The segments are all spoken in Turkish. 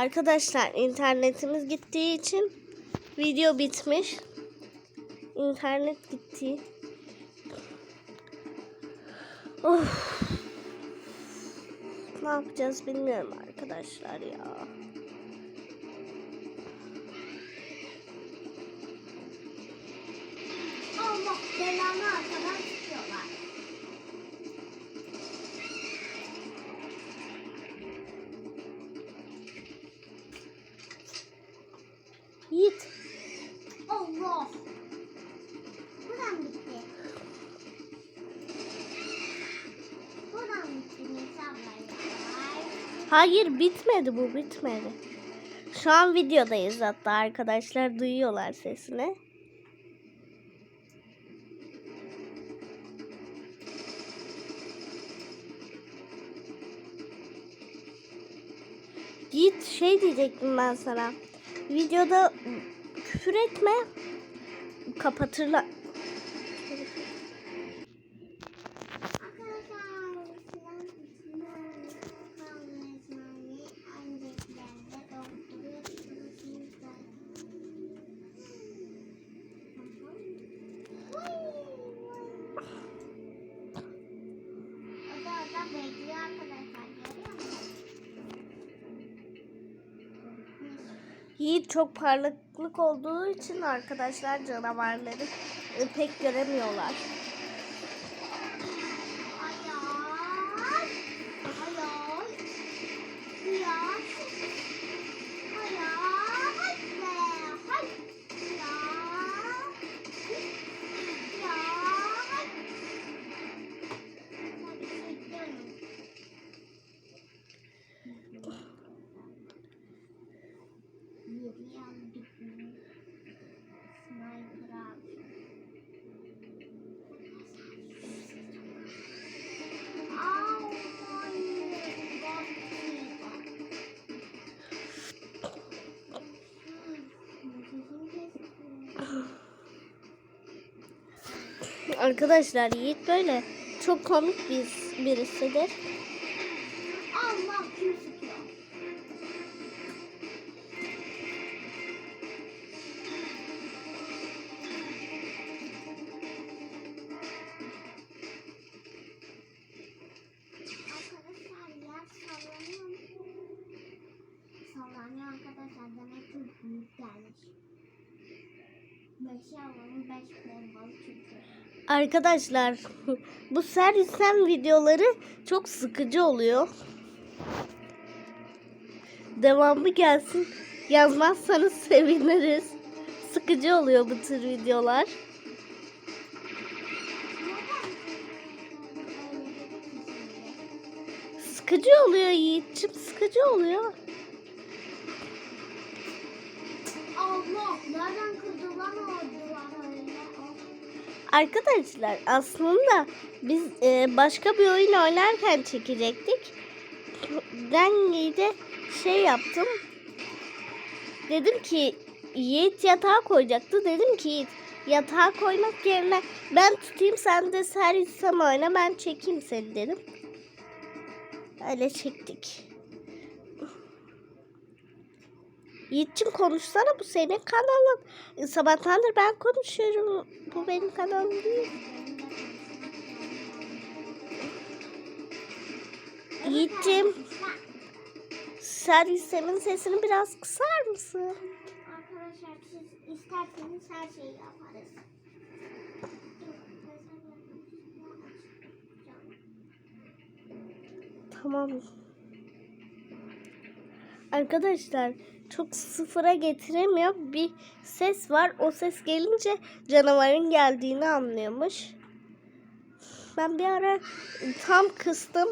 Arkadaşlar internetimiz gittiği için video bitmiş. İnternet gitti. Of. Ne yapacağız bilmiyorum arkadaşlar ya. Allah belanı arkadan Hayır bitmedi bu bitmedi. Şu an videodayız hatta arkadaşlar duyuyorlar sesini. Git şey diyecektim ben sana. Videoda küfür etme. Kapatırlar. Yiğit çok parlaklık olduğu için arkadaşlar canavarları e, pek göremiyorlar. Arkadaşlar Yiğit böyle çok komik bir birisidir. Allah kim sıkıyor? Sallanıyor arkadaşlar demek ki büyük gelmiş. Beşi. Arkadaşlar bu servisem videoları çok sıkıcı oluyor. Devamı gelsin. Yazmazsanız seviniriz. Sıkıcı oluyor bu tür videolar. Sıkıcı oluyor Yiğit'ciğim sıkıcı oluyor. Allah nereden kırdı lan o duvar öyle? Arkadaşlar aslında biz e, başka bir oyun oynarken çekecektik. Ben de şey yaptım. Dedim ki Yiğit yatağa koyacaktı. Dedim ki Yiğit yatağa koymak yerine ben tutayım sen de servisem oyna ben çekeyim seni dedim. Öyle çektik. Yiğit'cim konuşsana bu senin kanalın. Sabahtandır ben konuşuyorum. Bu benim kanalım değil. Yiğit'cim servisemin sesini biraz kısar mısın? Arkadaşlar siz isterseniz her şeyi yaparız. Tamam. Arkadaşlar çok sıfıra getiremiyor. Bir ses var. O ses gelince canavarın geldiğini anlıyormuş. Ben bir ara tam kıstım.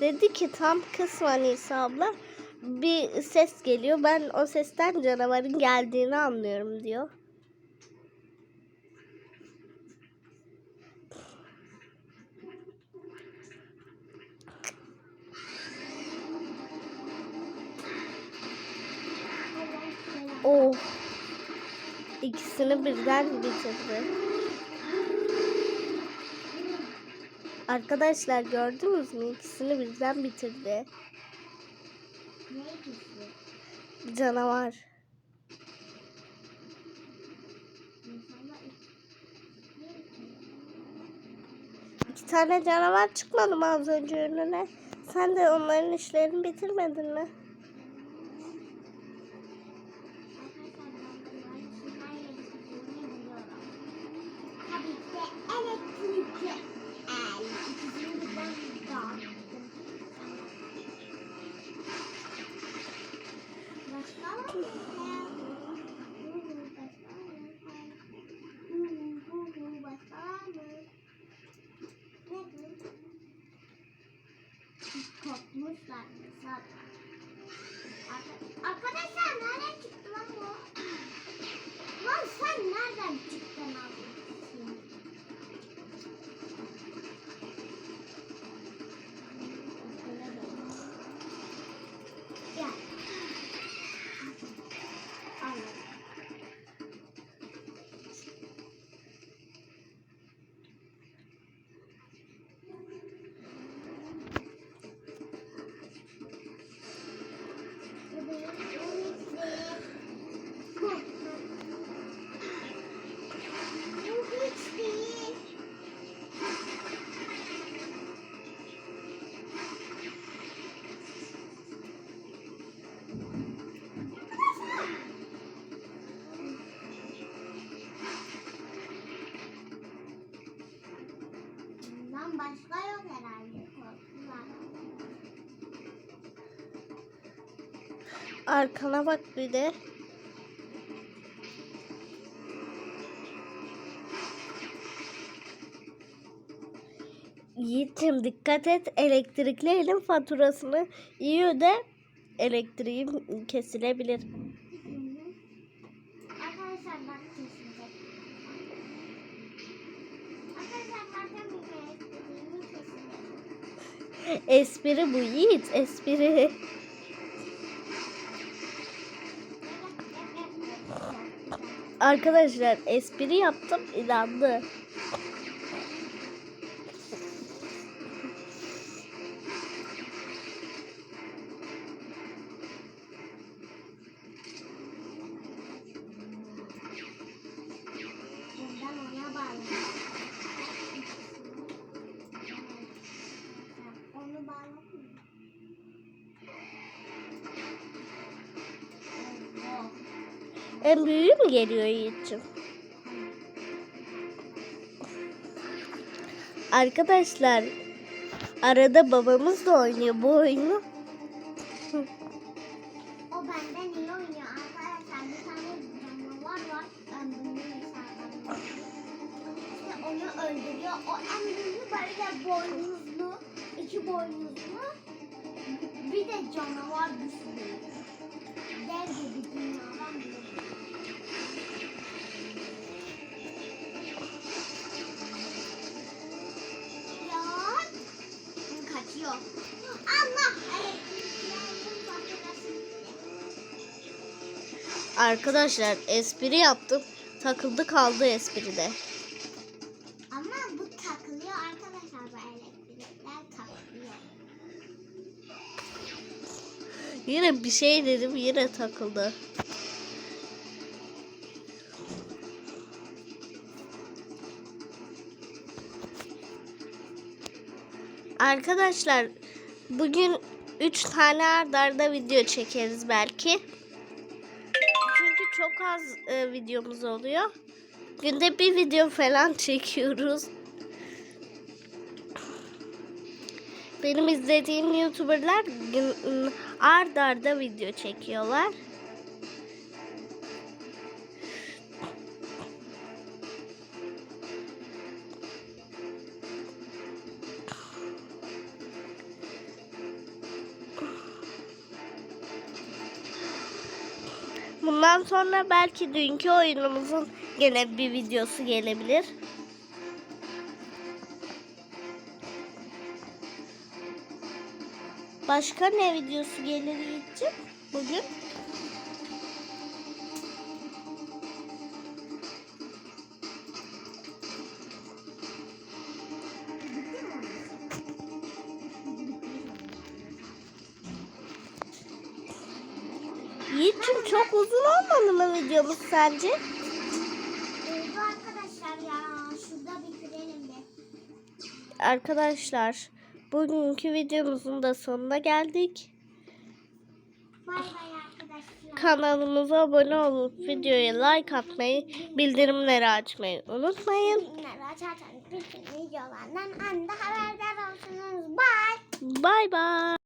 Dedi ki tam kısma Nisa abla. Bir ses geliyor. Ben o sesten canavarın geldiğini anlıyorum diyor. Oh. İkisini birden bitirdi. Arkadaşlar gördünüz mü? İkisini birden bitirdi. Ne kesiyor? Canavar. İki tane canavar çıkmadı mı az önce önüne? Sen de onların işlerini bitirmedin mi? Kopmuşlar zaten. Başka yok herhalde. Arkana bak bir de. Yiğit'im dikkat et elektrikli elin faturasını iyi öde elektriğin kesilebilir. Espri bu Yiğit espri. Arkadaşlar espri yaptım inandı. En büyüğü mü geliyor Yiğit'ciğim? Arkadaşlar arada babamız da oynuyor bu oyunu. O benden iyi oynuyor arkadaşlar. Bir tane canavar var. Ben bunu hesaplarım. İşte onu öldürüyor. O en büyüğü böyle boynuzlu. iki boynuzlu. Bir de canavar düşüyor. Arkadaşlar espri yaptım. Takıldı kaldı espride. Yine bir şey dedim yine takıldı. Arkadaşlar bugün 3 tane arda arda video çekeriz belki. Çünkü çok az e, videomuz oluyor. Günde bir video falan çekiyoruz. Benim izlediğim YouTuber'lar ard arda video çekiyorlar. Bundan sonra belki dünkü oyunumuzun gene bir videosu gelebilir. Başka ne videosu gelir Yiğit'ciğim bugün? Yiğit'cim çok uzun olmadı mı videomuz sence? Oldu arkadaşlar ya. Şurada bitirelim de. Arkadaşlar bugünkü videomuzun da sonuna geldik. Bay bay arkadaşlar. Kanalımıza abone olup videoya like atmayı, bildirimleri açmayı unutmayın. Bunları açarsanız bütün videolardan anında haberdar olursunuz. Bye. Bay bay.